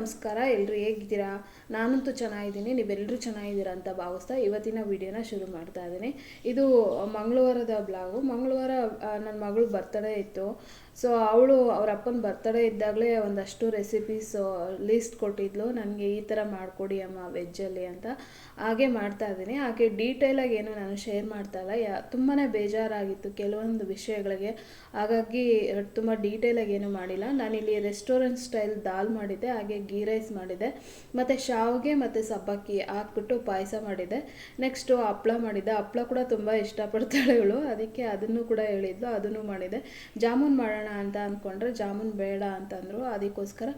ನಮಸ್ಕಾರ ಎಲ್ಲರೂ ಹೇಗಿದ್ದೀರಾ? ನಾನಂತೂ ಚೆನ್ನಾಗಿದ್ದೀನಿ ನೀವೆಲ್ಲರೂ ಚೆನ್ನಾಗಿದ್ದೀರಾ ಅಂತ ಭಾವಿಸ್ತಾ ಇವತ್ತಿನ ವಿಡಿಯೋನ ಶುರು ಮಾಡ್ತಾ ಇದ್ದೀನಿ. ಇದು ಮಂಗಳವಾರದ ಬ್ಲಾಗು. ಮಂಗಳವಾರ ನನ್ನ ಮಗಳು ಬರ್ತಡೇ ಇತ್ತು. ಸೊ ಅವಳು ಅವ್ರ ಅಪ್ಪನ ಬರ್ತಡೇ ಇದ್ದಾಗಲೇ ಒಂದಷ್ಟು ರೆಸಿಪೀಸ್ ಲಿಸ್ಟ್ ಕೊಟ್ಟಿದ್ಲು. ನನಗೆ ಈ ಥರ ಮಾಡಿಕೊಡಿ ಅಮ್ಮ ವೆಜ್ಜಲ್ಲಿ ಅಂತ. ಹಾಗೆ ಮಾಡ್ತಾ ಇದ್ದೀನಿ. ಹಾಗೆ ಡೀಟೇಲಾಗಿ ಏನು ನಾನು ಶೇರ್ ಮಾಡ್ತಾ ಇಲ್ಲ. ಯಾ ತುಂಬಾ ಬೇಜಾರಾಗಿತ್ತು ಕೆಲವೊಂದು ವಿಷಯಗಳಿಗೆ. ಹಾಗಾಗಿ ತುಂಬ ಡೀಟೇಲಾಗಿ ಏನು ಮಾಡಿಲ್ಲ. ನಾನಿಲ್ಲಿ ರೆಸ್ಟೋರೆಂಟ್ ಸ್ಟೈಲ್ ದಾಲ್ ಮಾಡಿದ್ದೆ, ಹಾಗೆ ಗೀ ರೈಸ್ ಮಾಡಿದ್ದೆ. ಮತ್ತು ಶಾವಿಗೆ ಮತ್ತು ಸಬ್ಬಕ್ಕಿ ಹಾಕ್ಬಿಟ್ಟು ಪಾಯಸ ಮಾಡಿದೆ. ನೆಕ್ಸ್ಟು ಹಪ್ಳ ಮಾಡಿದ್ದೆ ಹಪ್ಳ ಕೂಡ ತುಂಬ ಇಷ್ಟಪಡ್ತಾಳೆ ಇವಳು. ಅದಕ್ಕೆ ಅದನ್ನು ಕೂಡ ಹೇಳಿದ್ಲು ಅದನ್ನು ಮಾಡಿದೆ. ಜಾಮೂನ್ ಮಾಡೋಣ ಅಂತ ಅಂದ್ಕೊಂಡ್ರೆ ಜಾಮೂನ್ ಬೇಡ ಅಂತಂದರು. ಅದಕ್ಕೋಸ್ಕರ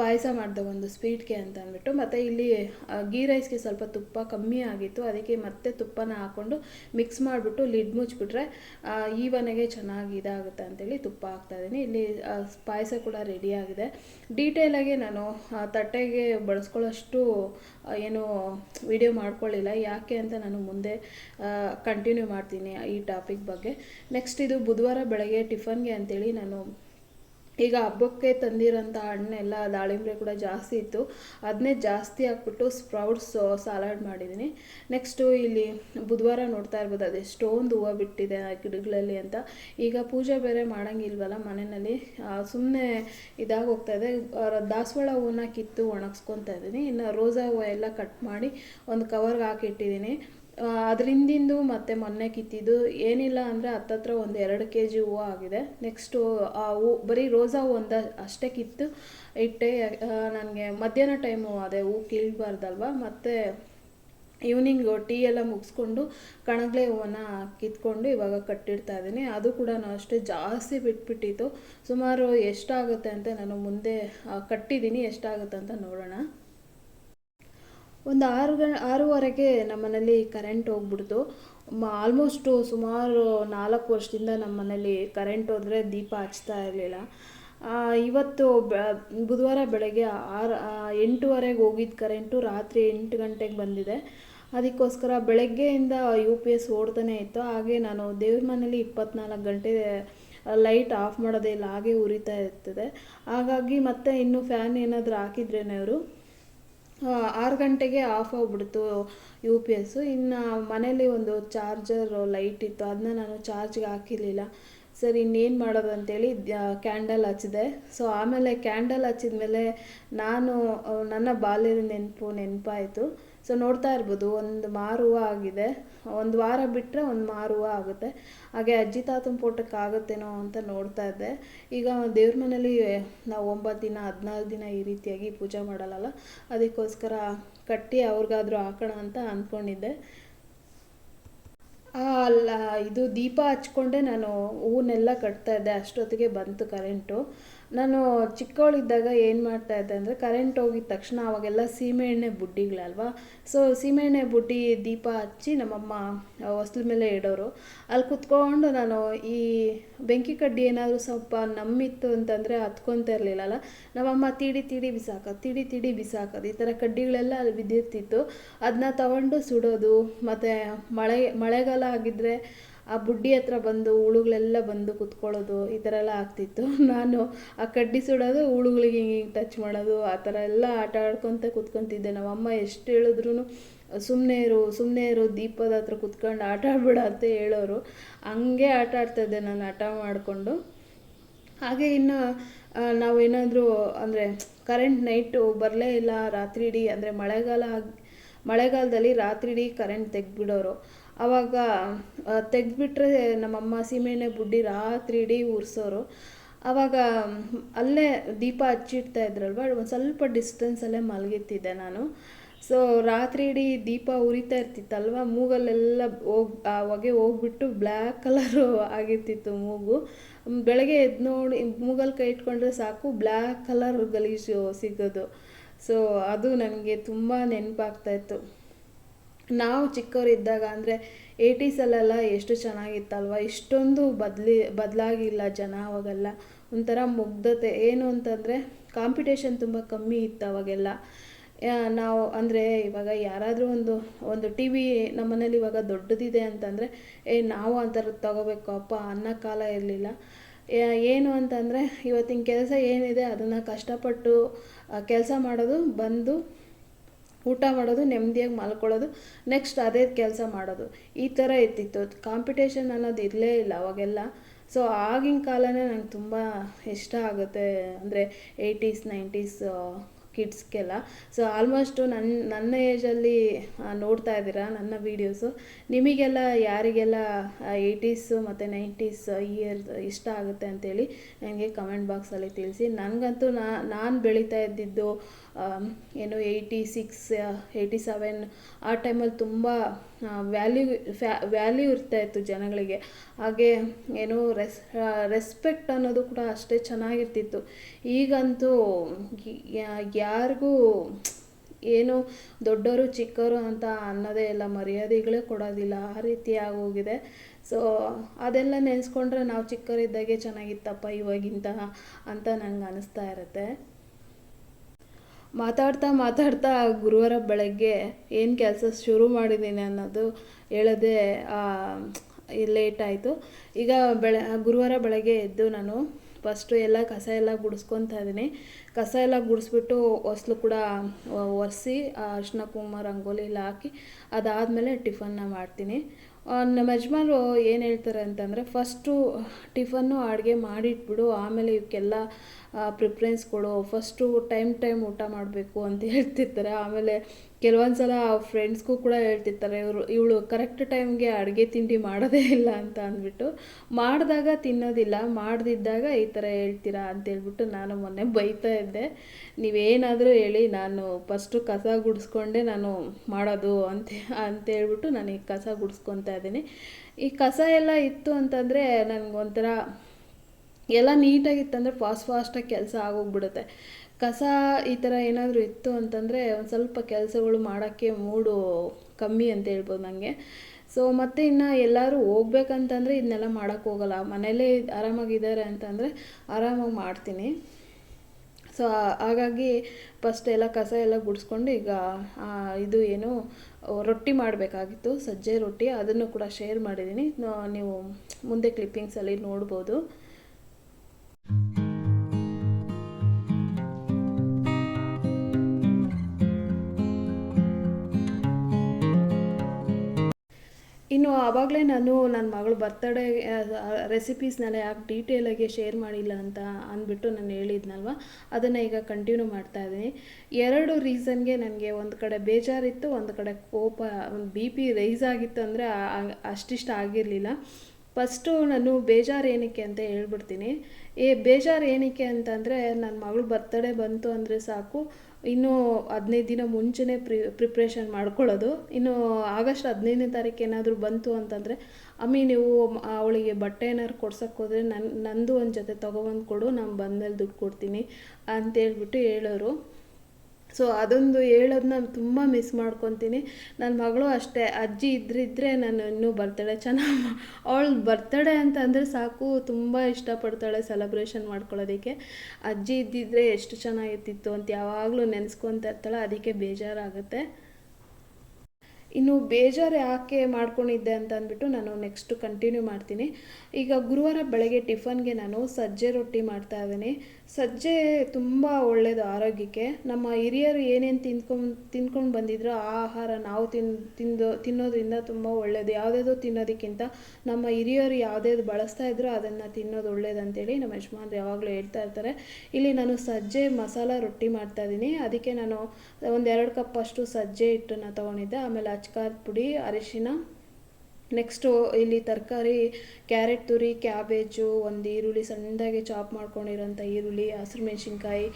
ಪಾಯಸ ಮಾಡಿದೆ ಒಂದು ಸ್ವೀಟ್ಗೆ ಅಂತ ಅಂದ್ಬಿಟ್ಟು, ಮತ್ತು ಇಲ್ಲಿ ಗೀ ರೈಸ್ಗೆ ಸ್ವಲ್ಪ ತುಪ್ಪ ಕಮ್ಮಿ ಆಗಿತ್ತು. ಅದಕ್ಕೆ ಮತ್ತೆ ತುಪ್ಪನ ಹಾಕ್ಕೊಂಡು ಮಿಕ್ಸ್ ಮಾಡಿಬಿಟ್ಟು ಲಿಡ್ ಮುಚ್ಚಿಬಿಟ್ರೆ ಈವನೆಗೆ ಚೆನ್ನಾಗಿ ಇದಾಗುತ್ತೆ ಅಂತೇಳಿ ತುಪ್ಪ ಹಾಕ್ತಾಯಿದ್ದೀನಿ ಇಲ್ಲಿ ಪಾಯಸ ಕೂಡ ರೆಡಿಯಾಗಿದೆ ಡೀಟೇಲಾಗಿ ನಾನು ತಟ್ಟೆಗೆ ಬಳಸ್ಕೊಳ್ಳೋಷ್ಟು ಏನು ವಿಡಿಯೋ ಮಾಡ್ಕೊಳ್ಳಿಲ್ಲ. ಯಾಕೆ ಅಂತ ನಾನು ಮುಂದೆ ಕಂಟಿನ್ಯೂ ಮಾಡ್ತೀನಿ ಈ ಟಾಪಿಕ್ ಬಗ್ಗೆ. ನೆಕ್ಸ್ಟ್ ಇದು ಬುಧವಾರ ಬೆಳಗ್ಗೆ ಟಿಫನ್ಗೆ ಅಂತೇಳಿ ನಾನು ಈಗ ಹಬ್ಬಕ್ಕೆ ತಂದಿರೋಂಥ ಹಣ್ಣೆಲ್ಲ ದಾಳಿಂಬೆ ಕೂಡ ಜಾಸ್ತಿ ಇತ್ತು. ಅದನ್ನೇ ಜಾಸ್ತಿ ಹಾಕ್ಬಿಟ್ಟು ಸ್ಪ್ರೌಟ್ಸ್ ಸಾಲಾಡ್ ಮಾಡಿದ್ದೀನಿ. ನೆಕ್ಸ್ಟು ಇಲ್ಲಿ ಬುಧವಾರ ನೋಡ್ತಾ ಇರ್ಬೋದು, ಅದು ಎಷ್ಟೊಂದು ಹೂವು ಬಿಟ್ಟಿದೆ ಆ ಗಿಡಗಳಲ್ಲಿ ಅಂತ. ಈಗ ಪೂಜೆ ಬೇರೆ ಮಾಡೋಂಗಿಲ್ವಲ್ಲ ಮನೆಯಲ್ಲಿ. ಸುಮ್ಮನೆ ಇದಾಗಿ ಹೋಗ್ತಾ ಇದೆ. ದಾಸವಾಳ ಹೂವನ್ನ ಕಿತ್ತು ಒಣಗಿಸ್ಕೊತಾ ಇದ್ದೀನಿ. ಇನ್ನು ರೋಸಾ ಹೂವು ಎಲ್ಲ ಕಟ್ ಮಾಡಿ ಒಂದು ಕವರ್ಗೆ ಹಾಕಿಟ್ಟಿದ್ದೀನಿ. ಅದ್ರ ಹಿಂದಿಂದು ಮತ್ತು ಮೊನ್ನೆ ಕಿತ್ತಿದ್ದು ಏನಿಲ್ಲ ಅಂದರೆ ಹತ್ತತ್ರ ಒಂದು ಎರಡು ಕೆ ಜಿ ಹೂವು ಆಗಿದೆ. ನೆಕ್ಸ್ಟು ಆ ಹೂ ಬರೀ ರೋಸಾ ಹೂ ಒಂದು ಅಷ್ಟೇ ಕಿತ್ತು. ಇಟ್ಟೆ ನನಗೆ ಮಧ್ಯಾಹ್ನ ಟೈಮು ಅದೇ ಹೂ ಕೀಳಬಾರ್ದಲ್ವ? ಮತ್ತು ಈವ್ನಿಂಗು ಟೀ ಎಲ್ಲ ಮುಗಿಸ್ಕೊಂಡು ಕಣಗ್ಲೆ ಹೂವನ್ನು ಕಿತ್ಕೊಂಡು ಇವಾಗ ಕಟ್ಟಿಡ್ತಾ ಇದ್ದೀನಿ. ಅದು ಕೂಡ ನಾನು ಅಷ್ಟೇ ಜಾಸ್ತಿ ಬಿಟ್ಬಿಟ್ಟಿತ್ತು. ಸುಮಾರು ಎಷ್ಟಾಗುತ್ತೆ ಅಂತ ನಾನು ಮುಂದೆ ಕಟ್ಟಿದ್ದೀನಿ. ಎಷ್ಟಾಗುತ್ತೆ ಅಂತ ನೋಡೋಣ. ಒಂದು ಆರು ಗ ಆರೂವರೆಗೆ ನಮ್ಮನೇಲಿ ಕರೆಂಟ್ ಹೋಗ್ಬಿಡ್ತು. ಆಲ್ಮೋಸ್ಟು ಸುಮಾರು ನಾಲ್ಕು ವರ್ಷದಿಂದ ನಮ್ಮ ಮನೇಲಿ ಕರೆಂಟ್ ಹೋದರೆ ದೀಪ ಹಚ್ತಾ ಇರಲಿಲ್ಲ. ಇವತ್ತು ಬುಧವಾರ ಬೆಳಗ್ಗೆ ಆರು ಎಂಟೂವರೆಗೆ ಹೋಗಿದ್ದ ಕರೆಂಟು ರಾತ್ರಿ ಎಂಟು ಗಂಟೆಗೆ ಬಂದಿದೆ. ಅದಕ್ಕೋಸ್ಕರ ಬೆಳಗ್ಗೆಯಿಂದ ಯು ಪಿ ಎಸ್ ಓಡ್ತಾನೆ ಇತ್ತು. ಹಾಗೆ ನಾನು ದೇವ್ರ ಮನೇಲಿ ಇಪ್ಪತ್ನಾಲ್ಕು ಗಂಟೆ ಲೈಟ್ ಆಫ್ ಮಾಡೋದೇ ಇಲ್ಲ, ಹಾಗೆ ಉರಿತಾ ಇರ್ತದೆ. ಹಾಗಾಗಿ ಮತ್ತೆ ಇನ್ನು ಫ್ಯಾನ್ ಏನಾದರೂ ಹಾಕಿದ್ರೇನೆ ಅವರು? ಆರು ಗಂಟೆಗೆ ಆಫ್ ಆಗಿಬಿಡ್ತು ಯು ಪಿ ಎಸ್ಸು ಇನ್ನು ಮನೇಲಿ ಒಂದು ಚಾರ್ಜರ್ ಲೈಟ್ ಇತ್ತು ಅದನ್ನ ನಾನು ಚಾರ್ಜ್ಗೆ ಹಾಕಿರಲಿಲ್ಲ. ಸರಿ, ಇನ್ನೇನು ಮಾಡೋದು ಅಂತೇಳಿ ಕ್ಯಾಂಡಲ್ ಹಚ್ಚಿದೆ. ಸೊ ಆಮೇಲೆ ಕ್ಯಾಂಡಲ್ ಹಚ್ಚಿದ ಮೇಲೆ ನಾನು, ನನ್ನ ಬಾಲ್ಯದ ನೆನಪು ನೆನಪಾಯಿತು. ಸೊ ನೋಡ್ತಾ ಇರ್ಬೋದು, ಒಂದು ಮಾರು ಆಗಿದೆ. ಒಂದು ವಾರ ಬಿಟ್ಟರೆ ಒಂದು ಮಾರು ಆಗುತ್ತೆ. ಹಾಗೆ ಅಜ್ಜಿ ತಾತನ ಫೋಟೋಕ್ಕೆ ಆಗುತ್ತೇನೋ ಅಂತ ನೋಡ್ತಾ ಇದ್ದೆ. ಈಗ ದೇವ್ರ ಮನೇಲಿ ನಾವು ಒಂಬತ್ತು ದಿನ, ಹದಿನಾಲ್ಕು ದಿನ ಈ ರೀತಿಯಾಗಿ ಪೂಜೆ ಮಾಡಲ್ಲಲ್ಲ? ಅದಕ್ಕೋಸ್ಕರ ಕಟ್ಟಿ ಅವ್ರಿಗಾದ್ರೂ ಹಾಕೋಣ ಅಂತ ಅಂದ್ಕೊಂಡಿದ್ದೆ ಅಲ್ಲ, ಇದು ದೀಪ ಹಚ್ಕೊಂಡೆ ನಾನು ಹೂವನ್ನೆಲ್ಲ ಕಟ್ತಾ ಇದ್ದೆ. ಅಷ್ಟೊತ್ತಿಗೆ ಬಂತು ಕರೆಂಟು. ನಾನು ಚಿಕ್ಕವಳಿದ್ದಾಗ ಏನು ಮಾಡ್ತಾ ಇದ್ದೆ ಅಂದರೆ ಕರೆಂಟ್ ಹೋಗಿದ ತಕ್ಷಣ ಅವಾಗೆಲ್ಲ ಸೀಮೆಎಣ್ಣೆ ಬುಡ್ಡಿಗಳಲ್ವಾ ಸೊ ಸೀಮೆಎಣ್ಣೆ ಬುಡ್ಡಿ ದೀಪ ಹಚ್ಚಿ ನಮ್ಮಮ್ಮ ಹೊಸ್ಲ ಮೇಲೆ ಇಡೋರು. ಅಲ್ಲಿ ಕುತ್ಕೊಂಡು ನಾನು ಈ ಬೆಂಕಿ ಕಡ್ಡಿ ಏನಾದರೂ ಸ್ವಲ್ಪ ನಮ್ಮಿತ್ತು ಅಂತಂದರೆ ಹತ್ಕೊತಾ ಇರಲಿಲ್ಲಲ್ಲ? ನಮ್ಮಮ್ಮ ತಿಡಿ ತಿಡಿ ಬಿಸಾಕೋದು, ತಿಡಿ ತಿಡಿ ಬಿಸಾಕೋದು, ಈ ಥರ ಕಡ್ಡಿಗಳೆಲ್ಲ ಅಲ್ಲಿ ಬಿದ್ದಿರ್ತಿತ್ತು. ಅದನ್ನ ತಗೊಂಡು ಸುಡೋದು, ಮತ್ತು ಮಳೆ, ಮಳೆಗಾಲ ಆಗಿದ್ದರೆ ಆ ಬುಡ್ಡಿ ಹತ್ರ ಬಂದು ಹುಳುಗಳೆಲ್ಲ ಬಂದು ಕುತ್ಕೊಳ್ಳೋದು ಈ ಥರ ಎಲ್ಲ ಆಗ್ತಿತ್ತು. ನಾನು ಆ ಕಡ್ಡಿ ಸುಡೋದು, ಹುಳುಗಳಿಗೆ ಹಿಂಗೆ ಹಿಂಗೆ ಟಚ್ ಮಾಡೋದು, ಆ ಥರ ಎಲ್ಲ ಆಟ ಆಡ್ಕೊತ ಕುತ್ಕೊತಿದ್ದೆ. ನಮ್ಮಮ್ಮ ಎಷ್ಟು ಹೇಳಿದ್ರು ಸುಮ್ಮನೆ ಇರು ಸುಮ್ಮನೆ ಇರು, ದೀಪದ ಹತ್ರ ಕುತ್ಕೊಂಡು ಆಟ ಆಡ್ಬೇಡ ಅಂತ ಹೇಳೋರು. ಹಂಗೆ ಆಟ ಆಡ್ತಾಯಿದ್ದೆ ನಾನು, ಆಟ ಮಾಡಿಕೊಂಡು. ಹಾಗೆ ಇನ್ನು ನಾವು ನಾವೇನಾದರೂ ಅಂದರೆ ಕರೆಂಟ್ ನೈಟು ಬರಲೇ ಇಲ್ಲ, ರಾತ್ರಿ ಇಡೀ ಅಂದರೆ ಮಳೆಗಾಲ ಮಳೆಗಾಲದಲ್ಲಿ ರಾತ್ರಿ ಇಡೀ ಕರೆಂಟ್ ತೆಗ್ದುಬಿಡೋರು. ಆವಾಗ ತೆಗೆದ್ಬಿಟ್ರೆ ನಮ್ಮಮ್ಮ ಸೀಮೆಎಣ್ಣೆ ಬುಡ್ಡಿ ರಾತ್ರಿ ಇಡೀ ಉರ್ಸೋರು. ಆವಾಗ ಅಲ್ಲೇ ದೀಪ ಹಚ್ಚಿಡ್ತಾ ಇದ್ರಲ್ವ? ಒಂದು ಸ್ವಲ್ಪ ಡಿಸ್ಟೆನ್ಸಲ್ಲೇ ಮಲಗಿತ್ತಿದ್ದೆ ನಾನು. ಸೊ ರಾತ್ರಿ ಇಡೀ ದೀಪ ಉರಿತಾ ಇರ್ತಿತ್ತಲ್ವ? ಮೂಗಲ್ಲೆಲ್ಲ ಹೋಗಿ, ಆ, ಹೊಗೆ ಹೋಗ್ಬಿಟ್ಟು ಬ್ಲ್ಯಾಕ್ ಕಲರು ಆಗಿರ್ತಿತ್ತು ಮೂಗು. ಬೆಳಗ್ಗೆ ಎದ್ದು ನೋಡಿ ಮೂಗಲ್ಲಿ ಕೈ ಇಟ್ಕೊಂಡ್ರೆ ಸಾಕು ಬ್ಲ್ಯಾಕ್ ಕಲರ್ ಗಲೀಜು ಸಿಗೋದು. ಸೊ ಅದು ನನಗೆ ತುಂಬ ನೆನಪಾಗ್ತಾಯಿತ್ತು ನಾವು ಚಿಕ್ಕವರಿದ್ದಾಗ ಅಂದರೆ ಏಯ್ಟೀಸಲ್ಲೆಲ್ಲ ಎಷ್ಟು ಚೆನ್ನಾಗಿತ್ತಲ್ವ? ಇಷ್ಟೊಂದು ಬದಲಿ, ಬದಲಾಗಿಲ್ಲ ಜನ ಅವಾಗೆಲ್ಲ. ಒಂಥರ ಮುಗ್ಧತೆ. ಏನು ಅಂತಂದರೆ ಕಾಂಪಿಟೇಷನ್ ತುಂಬ ಕಮ್ಮಿ ಇತ್ತು ಅವಾಗೆಲ್ಲ. ನಾವು ಅಂದರೆ ಇವಾಗ ಯಾರಾದರೂ ಒಂದು ಒಂದು ಟಿ ವಿ ನಮ್ಮನೇಲಿ ಇವಾಗ ದೊಡ್ಡದಿದೆ ಅಂತಂದರೆ, ಏ, ನಾವು ಆ ಥರದ್ದು ತಗೋಬೇಕು. ಅಪ್ಪ, ಅನ್ನೋ ಕಾಲ ಇರಲಿಲ್ಲ. ಏನು ಅಂತಂದರೆ ಇವತ್ತಿನ ಕೆಲಸ ಏನಿದೆ ಅದನ್ನು ಕಷ್ಟಪಟ್ಟು ಕೆಲಸ ಮಾಡೋದು ಬಂದು ಊಟ ಮಾಡೋದು, ನೆಮ್ಮದಿಯಾಗಿ ಮಲ್ಕೊಳ್ಳೋದು ನೆಕ್ಸ್ಟ್ ಅದೇ ಕೆಲಸ ಮಾಡೋದು. ಈ ಥರ ಇರ್ತಿತ್ತು. ಕಾಂಪಿಟೇಷನ್ ಅನ್ನೋದು ಇರಲೇ ಇಲ್ಲ ಅವಾಗೆಲ್ಲ. ಸೊ ಆಗಿನ ಕಾಲನೇ ನಂಗೆ ತುಂಬ ಇಷ್ಟ ಆಗುತ್ತೆ. ಅಂದರೆ ಏಯ್ಟೀಸ್ ನೈಂಟೀಸ್ ಕಿಡ್ಸ್ಗೆಲ್ಲ ಸೊ ಆಲ್ಮೋಸ್ಟು ನನ್ನ ನನ್ನ ಏಜಲ್ಲಿ ನೋಡ್ತಾ ಇದ್ದೀರಾ ನನ್ನ ವೀಡಿಯೋಸು ನಿಮಗೆಲ್ಲ ಯಾರಿಗೆಲ್ಲ ಏಯ್ಟೀಸು ಮತ್ತು ನೈಂಟೀಸ್ ಇಯರ್ ಇಷ್ಟ ಆಗುತ್ತೆ ಅಂತೇಳಿ ನನಗೆ ಕಮೆಂಟ್ ಬಾಕ್ಸಲ್ಲಿ ತಿಳಿಸಿ. ನನಗಂತೂ ನಾನು ಬೆಳೀತಾ ಇದ್ದಿದ್ದು ಏನು ಏಯ್ಟಿ ಸಿಕ್ಸ್ ಏಯ್ಟಿ ಸೆವೆನ್ ಆ ಟೈಮಲ್ಲಿ ತುಂಬ ವ್ಯಾಲ್ಯೂ ಫ್ಯಾ ವ್ಯಾಲ್ಯೂ ಇರ್ತಾ ಇತ್ತು ಜನಗಳಿಗೆ. ಹಾಗೆ ಏನು ರೆಸ್ ರೆಸ್ಪೆಕ್ಟ್ ಅನ್ನೋದು ಕೂಡ ಅಷ್ಟೇ ಚೆನ್ನಾಗಿರ್ತಿತ್ತು. ಈಗಂತೂ ಯಾರಿಗೂ ಏನು ದೊಡ್ಡವರು ಚಿಕ್ಕವರು ಅಂತ ಅನ್ನೋದೇ ಇಲ್ಲ, ಮರ್ಯಾದೆಗಳೇ ಕೊಡೋದಿಲ್ಲ, ಆ ರೀತಿ ಆಗೋಗಿದೆ. ಸೊ ಅದೆಲ್ಲ ನೆನೆಸ್ಕೊಂಡ್ರೆ ನಾವು ಚಿಕ್ಕವರಿದ್ದಾಗೆ ಚೆನ್ನಾಗಿತ್ತಪ್ಪ ಇವಾಗಿಂತ ಅಂತ ನಂಗೆ ಅನಿಸ್ತಾ ಇರುತ್ತೆ. ಮಾತಾಡ್ತಾ ಮಾತಾಡ್ತಾ ಗುರುವಾರ ಬೆಳಗ್ಗೆ ಏನು ಕೆಲಸ ಶುರು ಮಾಡಿದ್ದೀನಿ ಅನ್ನೋದು ಹೇಳದೆ ಲೇಟ್ ಆಯಿತು. ಈಗ ಬೆಳ, ಗುರುವಾರ ಬೆಳಗ್ಗೆ ಎದ್ದು ನಾನು ಫಸ್ಟು ಎಲ್ಲ ಕಸ ಎಲ್ಲ ಗುಡಿಸ್ಕೊತಾ ಇದ್ದೀನಿ ಕಸ ಎಲ್ಲ ಗುಡಿಸ್ಬಿಟ್ಟು ಹೊಸ್ಲು ಕೂಡ ಒರೆಸಿ ಅರ್ಶಿನ ಕುಂಕುಮ ರಂಗೋಲಿ ಎಲ್ಲ ಹಾಕಿ ಅದಾದಮೇಲೆ ಟಿಫನ್ನ ಮಾಡ್ತೀನಿ. ನಮ್ಮ ಯಜಮಾನರು ಏನು ಹೇಳ್ತಾರೆ ಅಂತಂದರೆ ಫಸ್ಟು ಟಿಫನ್ನು ಅಡುಗೆ ಮಾಡಿಟ್ಬಿಡು, ಆಮೇಲೆ ಇವಕ್ಕೆಲ್ಲ ಪ್ರಿಫರೆನ್ಸ್ ಕೊಡು. ಫಸ್ಟು ಟೈಮ್ ಟೈಮ್ ಊಟ ಮಾಡಬೇಕು ಅಂತ ಹೇಳ್ತಿರ್ತಾರೆ. ಆಮೇಲೆ ಕೆಲವೊಂದು ಸಲ ಫ್ರೆಂಡ್ಸ್ಗೂ ಕೂಡ ಹೇಳ್ತಿರ್ತಾರೆ, ಇವರು, ಇವಳು ಕರೆಕ್ಟ್ ಟೈಮ್ಗೆ ಅಡುಗೆ ತಿಂಡಿ ಮಾಡೋದೇ ಇಲ್ಲ ಅಂತ ಅಂದ್ಬಿಟ್ಟು. ಮಾಡಿದಾಗ ತಿನ್ನೋದಿಲ್ಲ, ಮಾಡದಿದ್ದಾಗ ಈ ಥರ ಹೇಳ್ತೀರಾ ಅಂತೇಳ್ಬಿಟ್ಟು ನಾನು ಮೊನ್ನೆ ಬೈತಾ ಇದ್ದೆ. ನೀವೇನಾದರೂ ಹೇಳಿ, ನಾನು ಫಸ್ಟು ಕಸ ಗುಡಿಸ್ಕೊಂಡೆ ನಾನು ಮಾಡೋದು ಅಂತ ಅಂತೇಳ್ಬಿಟ್ಟು ನಾನು ಈ ಕಸ ಗುಡಿಸ್ಕೊತಾ ಇದ್ದೀನಿ. ಈ ಕಸ ಎಲ್ಲ ಇತ್ತು ಅಂತಂದರೆ, ನನಗೊಂಥರ ಎಲ್ಲ ನೀಟಾಗಿತ್ತಂದರೆ ಫಾಸ್ಟ್ ಫಾಸ್ಟಾಗಿ ಕೆಲಸ ಆಗೋಗ್ಬಿಡುತ್ತೆ. ಕಸ ಈ ಥರ ಏನಾದರೂ ಇತ್ತು ಅಂತಂದರೆ ಒಂದು ಸ್ವಲ್ಪ ಕೆಲಸಗಳು ಮಾಡೋಕ್ಕೆ ಮೂಡು ಕಮ್ಮಿ ಅಂತ ಹೇಳ್ಬೋದು ನನಗೆ ಸೊ ಮತ್ತು ಇನ್ನು ಎಲ್ಲರೂ ಹೋಗ್ಬೇಕಂತಂದರೆ ಇದನ್ನೆಲ್ಲ ಮಾಡೋಕ್ಕೆ ಹೋಗಲ್ಲ. ಮನೇಲೇ ಆರಾಮಾಗಿದ್ದಾರೆ ಅಂತಂದರೆ ಆರಾಮಾಗಿ ಮಾಡ್ತೀನಿ. ಸೊ ಹಾಗಾಗಿ ಫಸ್ಟ್ ಎಲ್ಲ ಕಸ ಎಲ್ಲ ಗುಡಿಸ್ಕೊಂಡು ಈಗ ಇದು ಏನು, ರೊಟ್ಟಿ ಮಾಡಬೇಕಾಗಿತ್ತು, ಸಜ್ಜೆ ರೊಟ್ಟಿ. ಅದನ್ನು ಕೂಡ ಶೇರ್ ಮಾಡಿದ್ದೀನಿ ನೀವು ಮುಂದೆ ಕ್ಲಿಪ್ಪಿಂಗ್ಸಲ್ಲಿ ನೋಡ್ಬೋದು. ಇನ್ನು ಆವಾಗಲೇ ನಾನು ನನ್ನ ಮಗಳು ಬರ್ತಡೇ ರೆಸಿಪೀಸ್ನೆಲ್ಲ ಯಾಕೆ ಡೀಟೇಲಾಗಿ ಶೇರ್ ಮಾಡಿಲ್ಲ ಅಂತ ಅಂದ್ಬಿಟ್ಟು ನಾನು ಹೇಳಿದ್ನಲ್ವ? ಅದನ್ನು ಈಗ ಕಂಟಿನ್ಯೂ ಮಾಡ್ತಾ ಇದ್ದೀನಿ. ಎರಡು ರೀಸನ್ಗೆ ನನಗೆ ಒಂದು ಕಡೆ ಬೇಜಾರಿತ್ತು, ಒಂದು ಕಡೆ ಕೋಪ, ಒಂದು ಬಿ ಪಿ ರೈಸ್ ಆಗಿತ್ತು ಅಂದರೆ ಅಷ್ಟಿಷ್ಟ ಆಗಿರಲಿಲ್ಲ. ಫಸ್ಟು ನಾನು ಬೇಜಾರು ಏನಕ್ಕೆ ಅಂತ ಹೇಳ್ಬಿಡ್ತೀನಿ. ಏ, ಬೇಜಾರು ಏನಕ್ಕೆ ಅಂತಂದರೆ ನನ್ನ ಮಗಳು ಬರ್ತಡೇ ಬಂತು ಅಂದರೆ ಸಾಕು. ಇನ್ನು ಹದಿನೈದು ದಿನ ಮುಂಚೆನೇ ಪ್ರಿ ಪ್ರಿಪ್ರೇಷನ್ ಮಾಡ್ಕೊಳ್ಳೋದು. ಇನ್ನು ಆಗಸ್ಟ್ ಹದಿನೈದನೇ ತಾರೀಕು ಏನಾದರೂ ಬಂತು ಅಂತಂದರೆ, ಅಮ್ಮಿ ನೀವು ಅವಳಿಗೆ ಬಟ್ಟೆ ಏನಾದ್ರು ಕೊಡ್ಸಕ್ಕೆ ಹೋದರೆ ನನ್ನ ನಂದು ಒಂದು ಜೊತೆ ತೊಗೊಬಂದು ಕೊಡು, ನಾನು ಬಂದಮೇಲೆ ದುಡ್ಡು ಕೊಡ್ತೀನಿ ಅಂತೇಳ್ಬಿಟ್ಟು ಹೇಳೋರು. ಸೊ ಅದೊಂದು ಹೇಳೋದನ್ನ ತುಂಬ ಮಿಸ್ ಮಾಡ್ಕೊತೀನಿ. ನನ್ನ ಮಗಳು ಅಷ್ಟೇ, ಅಜ್ಜಿ ಇದ್ರಿದ್ರೆ ನಾನು ಇನ್ನೂ ಬರ್ತಡೇ ಚೆನ್ನಾಗಿ ಅವಳು ಬರ್ತಡೇ ಅಂತ ಅಂದರೆ ಸಾಕು, ತುಂಬ ಇಷ್ಟಪಡ್ತಾಳೆ ಸೆಲೆಬ್ರೇಷನ್ ಮಾಡ್ಕೊಳ್ಳೋದಕ್ಕೆ. ಅಜ್ಜಿ ಇದ್ದಿದ್ರೆ ಎಷ್ಟು ಚೆನ್ನಾಗಿರ್ತಿತ್ತು ಅಂತ ಯಾವಾಗಲೂ ನೆನೆಸ್ಕೊತ ಇರ್ತಾಳೆ, ಅದಕ್ಕೆ ಬೇಜಾರಾಗುತ್ತೆ. ಇನ್ನು ಬೇಜಾರು ಯಾಕೆ ಮಾಡ್ಕೊಂಡಿದ್ದೆ ಅಂತ ಅಂದ್ಬಿಟ್ಟು ನಾನು ನೆಕ್ಸ್ಟ್ ಕಂಟಿನ್ಯೂ ಮಾಡ್ತೀನಿ. ಈಗ ಗುರುವಾರ ಬೆಳಗ್ಗೆ ಟಿಫನ್ಗೆ ನಾನು ಸಜ್ಜೆ ರೊಟ್ಟಿ ಮಾಡ್ತಾ ಇದ್ದೀನಿ. ಸಜ್ಜೆ ತುಂಬ ಒಳ್ಳೆಯದು ಆರೋಗ್ಯಕ್ಕೆ. ನಮ್ಮ ಹಿರಿಯರು ಏನೇನು ತಿಂದ್ಕೊಂಡು ತಿಂದ್ಕೊಂಡು ಬಂದಿದ್ರೋ ಆ ಆಹಾರ ನಾವು ತಿನ್, ತಿಂದು, ತಿನ್ನೋದ್ರಿಂದ ತುಂಬ ಒಳ್ಳೆಯದು ಯಾವುದ್ಯಾವುದೋ ತಿನ್ನೋದಕ್ಕಿಂತ ನಮ್ಮ ಹಿರಿಯರು ಯಾವುದ್ಯಾವ್ದು ಬಳಸ್ತಾ ಇದ್ರೋ ಅದನ್ನು ತಿನ್ನೋದು ಒಳ್ಳೇದು ಅಂತೇಳಿ ನಮ್ಮ ಯಜಮಾನ್ರು ಯಾವಾಗಲೂ ಹೇಳ್ತಾ ಇರ್ತಾರೆ. ಇಲ್ಲಿ ನಾನು ಸಜ್ಜೆ ಮಸಾಲ ರೊಟ್ಟಿ ಮಾಡ್ತಾ ಇದ್ದೀನಿ. ಅದಕ್ಕೆ ನಾನು ಒಂದೆರಡು ಕಪ್ ಅಷ್ಟು ಸಜ್ಜೆ ಹಿಟ್ಟನ್ನು ತೊಗೊಂಡಿದ್ದೆ. ಆಮೇಲೆ ಅಚ್ಕಾರದ ಪುಡಿ, ಅರಿಶಿನ ನೆಕ್ಸ್ಟು ಇಲ್ಲಿ ತರಕಾರಿ, ಕ್ಯಾರೆಟ್ ತುರಿ, ಕ್ಯಾಬೇಜು, ಒಂದು ಈರುಳ್ಳಿ ಸಣ್ಣದಾಗಿ ಚಾಪ್ ಮಾಡ್ಕೊಂಡಿರೋಂಥ ಈರುಳ್ಳಿ, ಹಸಿರು ಮೆಣಸಿನ್ಕಾಯಿ,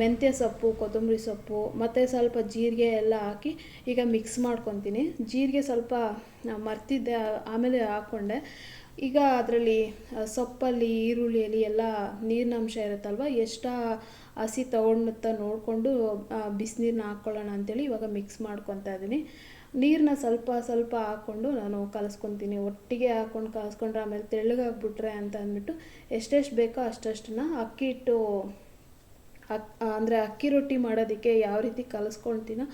ಮೆಂತ್ಯ ಸೊಪ್ಪು, ಕೊತ್ತಂಬರಿ ಸೊಪ್ಪು, ಮತ್ತು ಸ್ವಲ್ಪ ಜೀರಿಗೆ ಎಲ್ಲ ಹಾಕಿ ಈಗ ಮಿಕ್ಸ್ ಮಾಡ್ಕೊತೀನಿ. ಜೀರಿಗೆ ಸ್ವಲ್ಪ ಮರ್ತಿದ್ದೆ, ಆಮೇಲೆ ಹಾಕ್ಕೊಂಡೆ. ಈಗ ಅದರಲ್ಲಿ ಸೊಪ್ಪಲ್ಲಿ, ಈರುಳ್ಳಿಯಲ್ಲಿ ಎಲ್ಲ ನೀರಿನ ಅಂಶ ಇರುತ್ತಲ್ವ, ಎಷ್ಟು ಹಸಿ ತಗೊಂಡ ನೋಡಿಕೊಂಡು ಬಿಸಿನೀರನ್ನ ಹಾಕ್ಕೊಳ್ಳೋಣ ಅಂತೇಳಿ ಇವಾಗ ಮಿಕ್ಸ್ ಮಾಡ್ಕೊತಾ ಇದ್ದೀನಿ ನೀರನ್ನ ಸ್ವಲ್ಪ ಸ್ವಲ್ಪ ಹಾಕ್ಕೊಂಡು ನಾನು ಕಲಸ್ಕೊತೀನಿ. ಒಟ್ಟಿಗೆ ಹಾಕ್ಕೊಂಡು ಕಲಸ್ಕೊಂಡ್ರೆ ಆಮೇಲೆ ತೆಳ್ಳಗಾಗ್ಬಿಟ್ರೆ ಅಂತ ಅಂದ್ಬಿಟ್ಟು ಎಷ್ಟೆಷ್ಟು ಬೇಕೋ ಅಷ್ಟಷ್ಟನ್ನ ಅಕ್ಕಿ ಇಟ್ಟು ಅಕ್, ಅಂದರೆ ಅಕ್ಕಿ ರೊಟ್ಟಿ ಮಾಡೋದಕ್ಕೆ ಯಾವ ರೀತಿ ಕಲಿಸ್ಕೊಳ್ತೀನೋ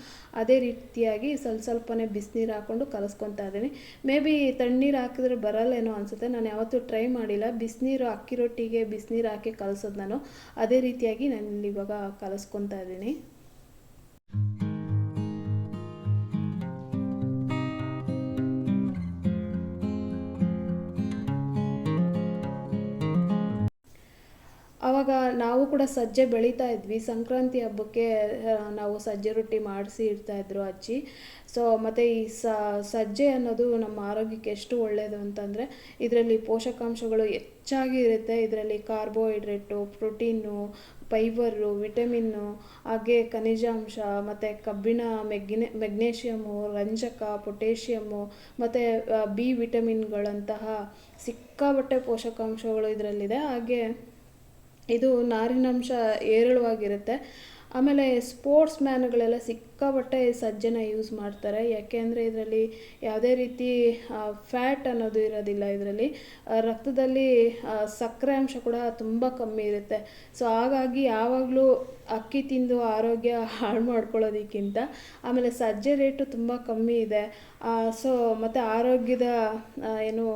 ಅದೇ ರೀತಿಯಾಗಿ ಸ್ವಲ್ಪ ಸ್ವಲ್ಪನೇ ಬಿಸಿನೀರು ಹಾಕ್ಕೊಂಡು ಕಲಿಸ್ಕೊತಾ ಇದ್ದೀನಿ. ಮೇ ಬಿ ತಣ್ಣೀರು ಹಾಕಿದ್ರೆ ಬರಲ್ಲೇನೋ ಅನಿಸುತ್ತೆ. ನಾನು ಯಾವತ್ತೂ ಟ್ರೈ ಮಾಡಿಲ್ಲ. ಬಿಸಿನೀರು, ಅಕ್ಕಿ ರೊಟ್ಟಿಗೆ ಬಿಸಿನೀರು ಹಾಕಿ ಕಲಿಸೋದು ನಾನು. ಅದೇ ರೀತಿಯಾಗಿ ನಾನು ಇವಾಗ ಕಲಿಸ್ಕೊತಾ ಇದ್ದೀನಿ. ಆವಾಗ ನಾವು ಕೂಡ ಸಜ್ಜೆ ಬೆಳೀತಾ ಇದ್ವಿ. ಸಂಕ್ರಾಂತಿ ಹಬ್ಬಕ್ಕೆ ನಾವು ಸಜ್ಜೆ ರೊಟ್ಟಿ ಮಾಡಿಸಿ ಇಡ್ತಾಯಿದ್ರು ಅಜ್ಜಿ. ಸೊ ಮತ್ತು ಈ ಸಜ್ಜೆ ಅನ್ನೋದು ನಮ್ಮ ಆರೋಗ್ಯಕ್ಕೆ ಎಷ್ಟು ಒಳ್ಳೆಯದು ಅಂತಂದರೆ, ಇದರಲ್ಲಿ ಪೋಷಕಾಂಶಗಳು ಹೆಚ್ಚಾಗಿ ಇರುತ್ತೆ. ಇದರಲ್ಲಿ ಕಾರ್ಬೋಹೈಡ್ರೇಟು, ಪ್ರೋಟೀನು, ಫೈಬರು, ವಿಟಮಿನ್ನು, ಹಾಗೆ ಖನಿಜಾಂಶ, ಮತ್ತು ಕಬ್ಬಿಣ ಮೆಗ್ನೆ ಮೆಗ್ನೇಷಿಯಮು, ರಂಜಕ ಪೊಟ್ಯಾಷಿಯಮ್ಮು ಮತ್ತು ಬಿ ವಿಟಮಿನ್ಗಳಂತಹ ಸಿಕ್ಕಾಬಟ್ಟೆ ಪೋಷಕಾಂಶಗಳು ಇದರಲ್ಲಿದೆ. ಹಾಗೆ ಇದು ನಾರಿನಾಂಶ ಹೇರಳವಾಗಿರುತ್ತೆ. ಆಮೇಲೆ ಸ್ಪೋರ್ಟ್ಸ್ ಮ್ಯಾನ್ಗಳೆಲ್ಲ ಸಿಕ್ಕಾಪಟ್ಟೆ ಸಜ್ಜೆನ ಯೂಸ್ ಮಾಡ್ತಾರೆ. ಯಾಕೆ ಅಂದರೆ ಇದರಲ್ಲಿ ಯಾವುದೇ ರೀತಿ ಫ್ಯಾಟ್ ಅನ್ನೋದು ಇರೋದಿಲ್ಲ ಇದರಲ್ಲಿ. ರಕ್ತದಲ್ಲಿ ಸಕ್ಕರೆ ಅಂಶ ಕೂಡ ತುಂಬ ಕಮ್ಮಿ ಇರುತ್ತೆ. ಸೊ, ಹಾಗಾಗಿ ಯಾವಾಗಲೂ ಅಕ್ಕಿ ತಿಂದು ಆರೋಗ್ಯ ಹಾಳು ಮಾಡ್ಕೊಳ್ಳೋದಕ್ಕಿಂತ ಆಮೇಲೆ ಸಜ್ಜೆ ರೇಟು ತುಂಬ ಕಮ್ಮಿ ಇದೆ. ಸೊ, ಮತ್ತು ಆರೋಗ್ಯದ ಏನು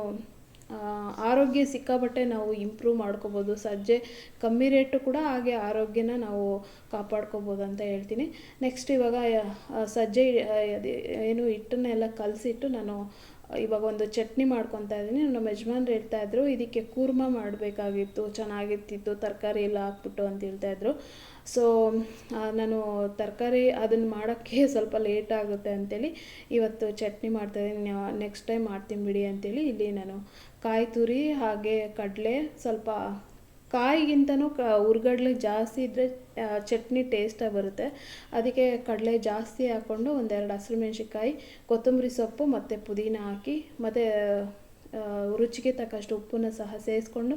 ಆರೋಗ್ಯ ಸಿಕ್ಕಾಪಟ್ಟೆ ನಾವು ಇಂಪ್ರೂವ್ ಮಾಡ್ಕೋಬೋದು. ಸಜ್ಜೆ ಕಮ್ಮಿ ರೇಟು ಕೂಡ ಹಾಗೆ ಆರೋಗ್ಯನ ನಾವು ಕಾಪಾಡ್ಕೋಬೋದು ಅಂತ ಹೇಳ್ತೀನಿ. ನೆಕ್ಸ್ಟ್ ಇವಾಗ ಸಜ್ಜೆ ಏನು ಹಿಟ್ಟನ್ನೆಲ್ಲ ಕಲಸಿಟ್ಟು ನಾನು ಇವಾಗ ಒಂದು ಚಟ್ನಿ ಮಾಡ್ಕೊತಾ ಇದ್ದೀನಿ. ನಮ್ಮ ಯಜಮಾನ್ರು ಹೇಳ್ತಾ ಇದ್ರು, ಇದಕ್ಕೆ ಕೂರ್ಮ ಮಾಡಬೇಕಾಗಿತ್ತು, ಚೆನ್ನಾಗಿರ್ತಿತ್ತು, ತರಕಾರಿ ಎಲ್ಲ ಹಾಕ್ಬಿಟ್ಟು ಅಂತ ಹೇಳ್ತಾ ಇದ್ರು. ಸೊ ನಾನು ತರಕಾರಿ ಅದನ್ನು ಮಾಡೋಕ್ಕೆ ಸ್ವಲ್ಪ ಲೇಟ್ ಆಗುತ್ತೆ ಅಂತೇಳಿ ಇವತ್ತು ಚಟ್ನಿ ಮಾಡ್ತಾ ಇದ್ದೀನಿ. ನೆಕ್ಸ್ಟ್ ಟೈಮ್ ಮಾಡ್ತೀನಿ ಬಿಡಿ ಅಂತೇಳಿ ಇಲ್ಲಿ ನಾನು ಕಾಯಿ ತುರಿ ಹಾಗೆ ಕಡಲೆ ಸ್ವಲ್ಪ ಕಾಯಿಗಿಂತನೂ ಕ ಹುರ್ಗಡ್ಲೆ ಜಾಸ್ತಿ ಇದ್ದರೆ ಚಟ್ನಿ ಟೇಸ್ಟಾಗಿ ಬರುತ್ತೆ. ಅದಕ್ಕೆ ಕಡಲೆ ಜಾಸ್ತಿ ಹಾಕ್ಕೊಂಡು ಒಂದೆರಡು ಹಸಿರು ಮೆಣಸಿನ್ಕಾಯಿ, ಕೊತ್ತಂಬರಿ ಸೊಪ್ಪು ಮತ್ತು ಪುದೀನ ಹಾಕಿ, ಮತ್ತು ರುಚಿಗೆ ತಕ್ಕಷ್ಟು ಉಪ್ಪನ್ನು ಸಹ ಸೇರಿಸ್ಕೊಂಡು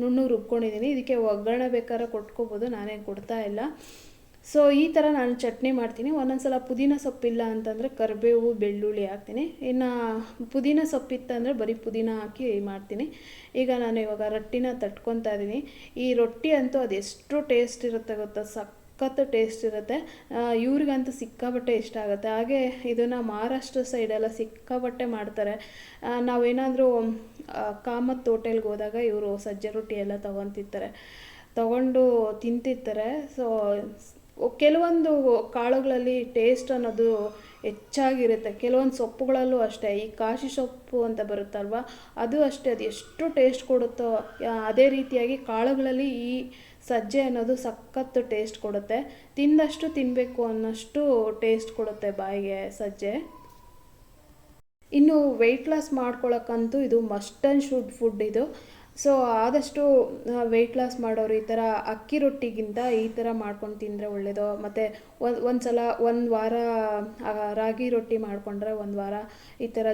ನುಣ್ಣಗೆ ರುಬ್ಕೊಂಡಿದ್ದೀನಿ ಇದಕ್ಕೆ ಒಗ್ಗರಣೆ ಬೇಕಾದ್ರೆ ಕೊಟ್ಕೋಬೋದು, ನಾನೇನು ಕೊಡ್ತಾ ಇಲ್ಲ. ಸೊ ಈ ಥರ ನಾನು ಚಟ್ನಿ ಮಾಡ್ತೀನಿ. ಒಂದೊಂದು ಸಲ ಪುದೀನ ಸೊಪ್ಪಿಲ್ಲ ಅಂತಂದರೆ ಕರಿಬೇವು, ಬೆಳ್ಳುಳ್ಳಿ ಹಾಕ್ತೀನಿ. ಇನ್ನು ಪುದೀನ ಸೊಪ್ಪಿತ್ತಂದರೆ ಬರೀ ಪುದೀನ ಹಾಕಿ ಮಾಡ್ತೀನಿ. ಈಗ ನಾನು ಇವಾಗ ರೊಟ್ಟಿನ ತಟ್ಕೊತಾ ಇದ್ದೀನಿ ಈ ರೊಟ್ಟಿ ಅಂತೂ ಅದೆಷ್ಟು ಟೇಸ್ಟ್ ಇರುತ್ತೆ ಗೊತ್ತಾ? ಸಖತ್ತು ಟೇಸ್ಟ್ ಇರುತ್ತೆ. ಇವ್ರಿಗಂತೂ ಸಿಕ್ಕಾಪಟ್ಟೆ ಇಷ್ಟ ಆಗುತ್ತೆ. ಹಾಗೆ ಇದನ್ನು ಮಹಾರಾಷ್ಟ್ರ ಸೈಡೆಲ್ಲ ಸಿಕ್ಕಾಪಟ್ಟೆ ಮಾಡ್ತಾರೆ. ನಾವೇನಾದರೂ ಕಾಮತ್ ಹೋಟೆಲ್ಗೆ ಹೋದಾಗ ಇವರು ಸಜ್ಜೆ ರೊಟ್ಟಿ ಎಲ್ಲ ತೊಗೊತಿರ್ತಾರೆ. ತಗೊಂಡು ತಿಂತಿರ್ತಾರೆ. ಸೊ ಕೆಲವೊಂದು ಕಾಳುಗಳಲ್ಲಿ ಟೇಸ್ಟ್ ಅನ್ನೋದು ಹೆಚ್ಚಾಗಿರುತ್ತೆ. ಕೆಲವೊಂದು ಸೊಪ್ಪುಗಳಲ್ಲೂ ಅಷ್ಟೇ, ಈ ಕಾಶಿ ಸೊಪ್ಪು ಅಂತ ಬರುತ್ತಲ್ವ, ಅದು ಅಷ್ಟೇ, ಅದು ಎಷ್ಟು ಟೇಸ್ಟ್ ಕೊಡುತ್ತೋ ಅದೇ ರೀತಿಯಾಗಿ ಕಾಳುಗಳಲ್ಲಿ ಈ ಸಜ್ಜೆ ಅನ್ನೋದು ಸಖತ್ತು ಟೇಸ್ಟ್ ಕೊಡುತ್ತೆ. ತಿಂದಷ್ಟು ತಿನ್ನಬೇಕು ಅನ್ನೋಷ್ಟು ಟೇಸ್ಟ್ ಕೊಡುತ್ತೆ ಬಾಯಿಗೆ ಸಜ್ಜೆ. ಇನ್ನು ವೆಯ್ಟ್ ಲಾಸ್ ಮಾಡ್ಕೊಳ್ಳೋಕ್ಕಂತೂ ಇದು ಮಸ್ಟ್ ಆ್ಯಂಡ್ ಶುಡ್ ಫುಡ್ ಇದು. ಸೊ ಆದಷ್ಟು ವೆಯ್ಟ್ ಲಾಸ್ ಮಾಡೋರು ಈ ಥರ ಅಕ್ಕಿ ರೊಟ್ಟಿಗಿಂತ ಈ ಥರ ಮಾಡ್ಕೊಂಡು ತಿಂದರೆ ಒಳ್ಳೆಯದು ಮತ್ತು ಒಂದು ಒಂದು ಸಲ ಒಂದು ವಾರ ರಾಗಿ ರೊಟ್ಟಿ ಮಾಡಿಕೊಂಡ್ರೆ ಒಂದು ವಾರ ಈ ಥರ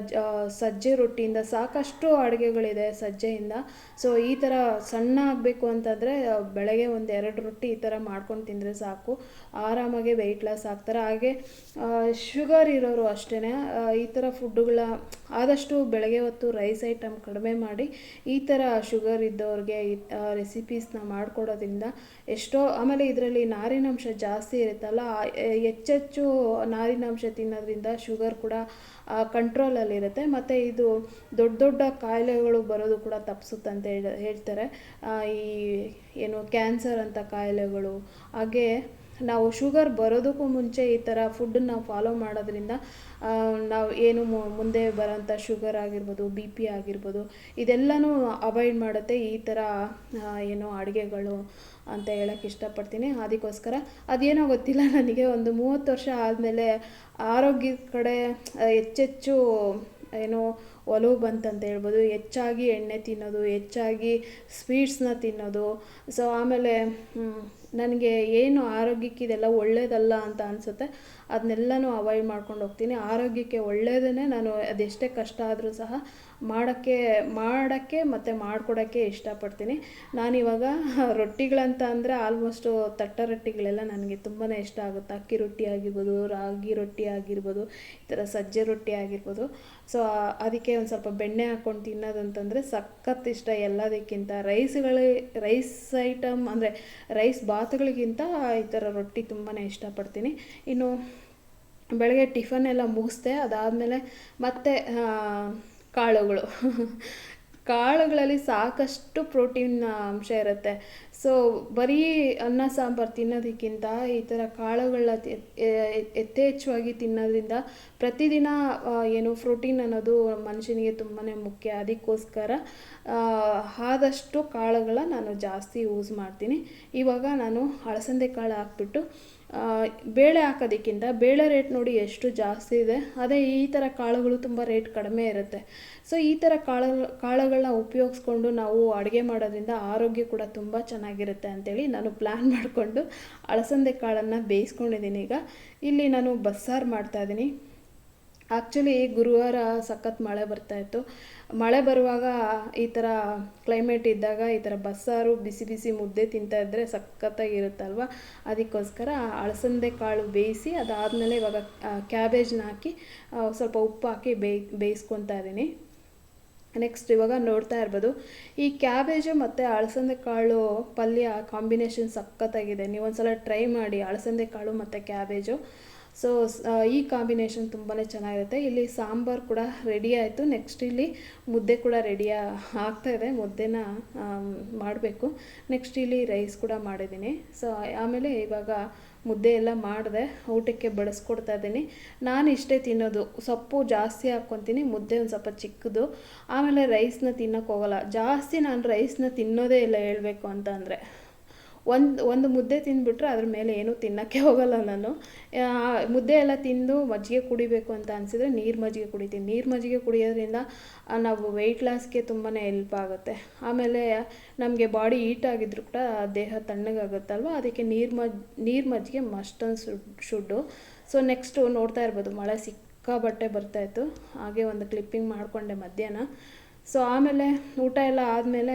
ಸಜ್ಜೆ ರೊಟ್ಟಿಯಿಂದ ಸಾಕಷ್ಟು ಅಡುಗೆಗಳಿದೆ ಸಜ್ಜೆಯಿಂದ. ಸೊ ಈ ಥರ ಸಣ್ಣ ಆಗಬೇಕು ಅಂತಂದರೆ ಬೆಳಗ್ಗೆ ಒಂದು ಎರಡು ರೊಟ್ಟಿ ಈ ಥರ ಮಾಡ್ಕೊಂಡು ತಿಂದರೆ ಸಾಕು. ಆರಾಮಾಗಿ ವೆಯ್ಟ್ ಲಾಸ್ ಆಗ್ತಾರೆ. ಹಾಗೆ ಶುಗರ್ ಇರೋರು ಅಷ್ಟೇ ಈ ಥರ ಫುಡ್ಡುಗಳ ಆದಷ್ಟು ಬೆಳಗ್ಗೆ ಹೊತ್ತು ರೈಸ್ ಐಟಮ್ ಕಡಿಮೆ ಮಾಡಿ ಈ ಥರ ಶುಗರ್ ಇದ್ದವ್ರಿಗೆ ರೆಸಿಪೀಸ್ನ ಮಾಡಿಕೊಡೋದ್ರಿಂದ ಎಷ್ಟೋ, ಆಮೇಲೆ ಇದರಲ್ಲಿ ನಾರಿನಾಂಶ ಜಾಸ್ತಿ ಇರುತ್ತಲ್ಲ ಹೆಚ್ಚೆಚ್ಚು ನಾರಿನಾಂಶ ತಿನ್ನೋದ್ರಿಂದ ಶುಗರ್ ಕೂಡ ಕಂಟ್ರೋಲಲ್ಲಿರುತ್ತೆ. ಮತ್ತು ಇದು ದೊಡ್ಡ ದೊಡ್ಡ ಕಾಯಿಲೆಗಳು ಬರೋದು ಕೂಡ ತಪ್ಪಿಸುತ್ತೆ ಅಂತ ಹೇಳ, ಹೇಳ್ತಾರೆ. ಈ ಏನು ಕ್ಯಾನ್ಸರ್ ಅಂತ ಕಾಯಿಲೆಗಳು. ಹಾಗೆ ನಾವು ಶುಗರ್ ಬರೋದಕ್ಕೂ ಮುಂಚೆ ಈ ಥರ ಫುಡ್ಡನ್ನ ನಾವು ಫಾಲೋ ಮಾಡೋದ್ರಿಂದ ನಾವು ಏನು ಮುಂದೆ ಬರೋಂಥ ಶುಗರ್ ಆಗಿರ್ಬೋದು, ಬಿ ಪಿ ಆಗಿರ್ಬೋದು, ಇದೆಲ್ಲನೂ ಅವಾಯ್ಡ್ ಮಾಡುತ್ತೆ ಈ ಥರ ಏನು ಅಡುಗೆಗಳು. ಅಂತ ಹೇಳಕ್ಕೆ ಇಷ್ಟಪಡ್ತೀನಿ. ಅದಕ್ಕೋಸ್ಕರ ಅದೇನೋ ಗೊತ್ತಿಲ್ಲ, ನನಗೆ ಒಂದು ಮೂವತ್ತು ವರ್ಷ ಆದಮೇಲೆ ಆರೋಗ್ಯದ ಕಡೆ ಹೆಚ್ಚೆಚ್ಚು ಏನು ಒಲವು ಬಂತಂತ ಹೇಳ್ಬೋದು. ಹೆಚ್ಚಾಗಿ ಎಣ್ಣೆ ತಿನ್ನೋದು, ಹೆಚ್ಚಾಗಿ ಸ್ವೀಟ್ಸ್ನ ತಿನ್ನೋದು. ಸೊ ಆಮೇಲೆ ನನಗೆ ಏನು ಆರೋಗ್ಯಕ್ಕೆ ಇದೆಲ್ಲ ಒಳ್ಳೆಯದಲ್ಲ ಅಂತ ಅನಿಸುತ್ತೆ. ಅದನ್ನೆಲ್ಲನೂ ಅವಾಯ್ಡ್ ಮಾಡ್ಕೊಂಡು ಹೋಗ್ತೀನಿ. ಆರೋಗ್ಯಕ್ಕೆ ಒಳ್ಳೆಯದನ್ನೇ ನಾನು ಅದೆಷ್ಟೇ ಕಷ್ಟ ಆದರೂ ಸಹ ಮಾಡೋಕ್ಕೆ ಮಾಡೋಕ್ಕೆ ಮತ್ತು ಮಾಡಿಕೊಡೋಕ್ಕೆ ಇಷ್ಟಪಡ್ತೀನಿ. ನಾನಿವಾಗ ರೊಟ್ಟಿಗಳಂತ ಅಂದರೆ ಆಲ್ಮೋಸ್ಟು ತಟ್ಟ ರೊಟ್ಟಿಗಳೆಲ್ಲ ನನಗೆ ತುಂಬಾ ಇಷ್ಟ ಆಗುತ್ತೆ. ಅಕ್ಕಿ ರೊಟ್ಟಿ ಆಗಿರ್ಬೋದು, ರಾಗಿ ರೊಟ್ಟಿ ಆಗಿರ್ಬೋದು, ಈ ಥರ ಸಜ್ಜೆ ರೊಟ್ಟಿ ಆಗಿರ್ಬೋದು. ಸೊ ಅದಕ್ಕೆ ಒಂದು ಸ್ವಲ್ಪ ಬೆಣ್ಣೆ ಹಾಕ್ಕೊಂಡು ತಿನ್ನೋದಂತಂದರೆ ಸಖತ್ ಇಷ್ಟ ಎಲ್ಲದಕ್ಕಿಂತ. ರೈಸ್ಗಳು, ರೈಸ್ ಐಟಮ್ ಅಂದರೆ ರೈಸ್ ಬಾತ್ಗಳಿಗಿಂತ ಈ ಥರ ರೊಟ್ಟಿ ತುಂಬಾ ಇಷ್ಟಪಡ್ತೀನಿ. ಇನ್ನು ಬೆಳಗ್ಗೆ ಟಿಫನ್ ಎಲ್ಲ ಮುಗಿಸ್ದೆ, ಅದಾದಮೇಲೆ ಮತ್ತೆ ಕಾಳುಗಳು. ಕಾಳುಗಳಲ್ಲಿ ಸಾಕಷ್ಟು ಪ್ರೋಟೀನ್ ಅಂಶ ಇರುತ್ತೆ. ಸೊ ಬರೀ ಅನ್ನ, ಸಾಂಬಾರು ತಿನ್ನೋದಕ್ಕಿಂತ ಈ ಥರ ಕಾಳುಗಳನ್ನ ಯಥೇಚ್ಛವಾಗಿ ತಿನ್ನೋದ್ರಿಂದ ಪ್ರತಿದಿನ ಏನು ಪ್ರೋಟೀನ್ ಅನ್ನೋದು ಮನುಷ್ಯನಿಗೆ ತುಂಬಾ ಮುಖ್ಯ. ಅದಕ್ಕೋಸ್ಕರ ಆದಷ್ಟು ಕಾಳುಗಳ ನಾನು ಜಾಸ್ತಿ ಯೂಸ್ ಮಾಡ್ತೀನಿ. ಇವಾಗ ನಾನು ಅಳಸಂದೆ ಕಾಳು ಹಾಕ್ಬಿಟ್ಟು ಬೇಳೆ ಹಾಕೋದಕ್ಕಿಂತ ಬೇಳೆ ರೇಟ್ ನೋಡಿ ಎಷ್ಟು ಜಾಸ್ತಿ ಇದೆ. ಅದೇ ಈ ಥರ ಕಾಳುಗಳು ತುಂಬ ರೇಟ್ ಕಡಿಮೆ ಇರುತ್ತೆ. ಸೊ ಈ ಥರ ಕಾಳು ಕಾಳುಗಳನ್ನ ಉಪಯೋಗಿಸ್ಕೊಂಡು ನಾವು ಅಡುಗೆ ಮಾಡೋದ್ರಿಂದ ಆರೋಗ್ಯ ಕೂಡ ತುಂಬ ಚೆನ್ನಾಗಿರುತ್ತೆ ಅಂತೇಳಿ ನಾನು ಪ್ಲ್ಯಾನ್ ಮಾಡಿಕೊಂಡು ಅಳಸಂದೆ ಕಾಳನ್ನು ಬೇಯಿಸ್ಕೊಂಡಿದ್ದೀನಿ ಈಗ. ಇಲ್ಲಿ ನಾನು ಬಸ್ಸಾರು ಮಾಡ್ತಾಯಿದ್ದೀನಿ ಆ್ಯಕ್ಚುಲಿ ಗುರುವಾರ ಸಖತ್ ಮಳೆ ಬರ್ತಾಯಿತ್ತು ಮಳೆ ಬರುವಾಗ ಈ ಥರ ಕ್ಲೈಮೇಟ್ ಇದ್ದಾಗ ಈ ಥರ ಬಸ್ಸಾರು ಬಿಸಿ ಬಿಸಿ ಮುದ್ದೆ ತಿಂತಾ ಇದ್ದರೆ ಸಖತ್ತಾಗಿರುತ್ತಲ್ವ ಅದಕ್ಕೋಸ್ಕರ ಅಳಸಂದೆ ಕಾಳು ಬೇಯಿಸಿ ಅದಾದಮೇಲೆ ಇವಾಗ ಕ್ಯಾಬೇಜ್ನ ಹಾಕಿ ಸ್ವಲ್ಪ ಉಪ್ಪು ಹಾಕಿ ಬೇಯ್, ಬೇಯಿಸ್ಕೊತಾ ಇದ್ದೀನಿ. ನೆಕ್ಸ್ಟ್ ಇವಾಗ ನೋಡ್ತಾ ಇರ್ಬೋದು. ಈ ಕ್ಯಾಬೇಜು ಮತ್ತು ಅಳಸಂದೆ ಕಾಳು ಪಲ್ಯ ಕಾಂಬಿನೇಷನ್ ಸಖತ್ತಾಗಿದೆ. ನೀವು ಒಂದ್ಸಲ ಟ್ರೈ ಮಾಡಿ ಅಳಸಂದೆ ಕಾಳು ಮತ್ತು ಕ್ಯಾಬೇಜು ಸೊ ಈ ಕಾಂಬಿನೇಷನ್ ತುಂಬಾ ಚೆನ್ನಾಗಿರುತ್ತೆ. ಇಲ್ಲಿ ಸಾಂಬಾರು ಕೂಡ ರೆಡಿ ಆಯಿತು. ನೆಕ್ಸ್ಟ್ ಇಲ್ಲಿ ಮುದ್ದೆ ಕೂಡ ರೆಡಿ ಆಗ್ತಾ ಇದೆ. ಮುದ್ದೆನ ಮಾಡಬೇಕು. ನೆಕ್ಸ್ಟ್ ಇಲ್ಲಿ ರೈಸ್ ಕೂಡ ಮಾಡಿದ್ದೀನಿ. ಸೊ ಆಮೇಲೆ ಇವಾಗ ಮುದ್ದೆ ಎಲ್ಲ ಮಾಡಿದೆ, ಊಟಕ್ಕೆ ಬಳಸ್ಕೊಡ್ತಾ ಇದ್ದೀನಿ. ನಾನು ಇಷ್ಟೇ ತಿನ್ನೋದು. ಸೊಪ್ಪು ಜಾಸ್ತಿ ಹಾಕ್ಕೊತೀನಿ, ಮುದ್ದೆ ಒಂದು ಸ್ವಲ್ಪ ಚಿಕ್ಕದು. ಆಮೇಲೆ ರೈಸ್ನ ತಿನ್ನೋಕ್ಕೋಗಲ್ಲ ಜಾಸ್ತಿ ನಾನು ರೈಸ್ನ ತಿನ್ನೋದೇ ಇಲ್ಲ ಹೇಳಬೇಕು ಅಂತ ಅಂದರೆ. ಒಂದು ಒಂದು ಮುದ್ದೆ ತಿಂದುಬಿಟ್ರೆ ಅದ್ರ ಮೇಲೆ ಏನೂ ತಿನ್ನೋಕ್ಕೆ ಹೋಗಲ್ಲ ನಾನು. ಮುದ್ದೆ ಎಲ್ಲ ತಿಂದು ಮಜ್ಜಿಗೆ ಕುಡಿಬೇಕು ಅಂತ ಅನಿಸಿದ್ರೆ ನೀರು ಮಜ್ಜಿಗೆ ಕುಡಿತೀನಿ. ನೀರು ಮಜ್ಜಿಗೆ ಕುಡಿಯೋದ್ರಿಂದ ನಾವು ವೆಯ್ಟ್ ಲಾಸ್ಗೆ ತುಂಬಾ ಹೆಲ್ಪ್ ಆಗುತ್ತೆ. ಆಮೇಲೆ ನಮಗೆ ಬಾಡಿ ಹೀಟ್ ಆಗಿದ್ರು ಕೂಡ ದೇಹ ತಣ್ಣಗಾಗುತ್ತಲ್ವ? ಅದಕ್ಕೆ ನೀರು ಮಜ್, ನೀರು ಮಜ್ಜಿಗೆ must and should so next ನೋಡ್ತಾ ಇರ್ಬೋದು. ಮಳೆ ಸಿಕ್ಕಾಬಟ್ಟೆ ಬರ್ತಾಯಿತ್ತು ಹಾಗೆ ಒಂದು ಕ್ಲಿಪ್ಪಿಂಗ್ ಮಾಡಿಕೊಂಡೆ ಮಧ್ಯಾಹ್ನ. ಸೊ ಆಮೇಲೆ ಊಟ ಎಲ್ಲ ಆದಮೇಲೆ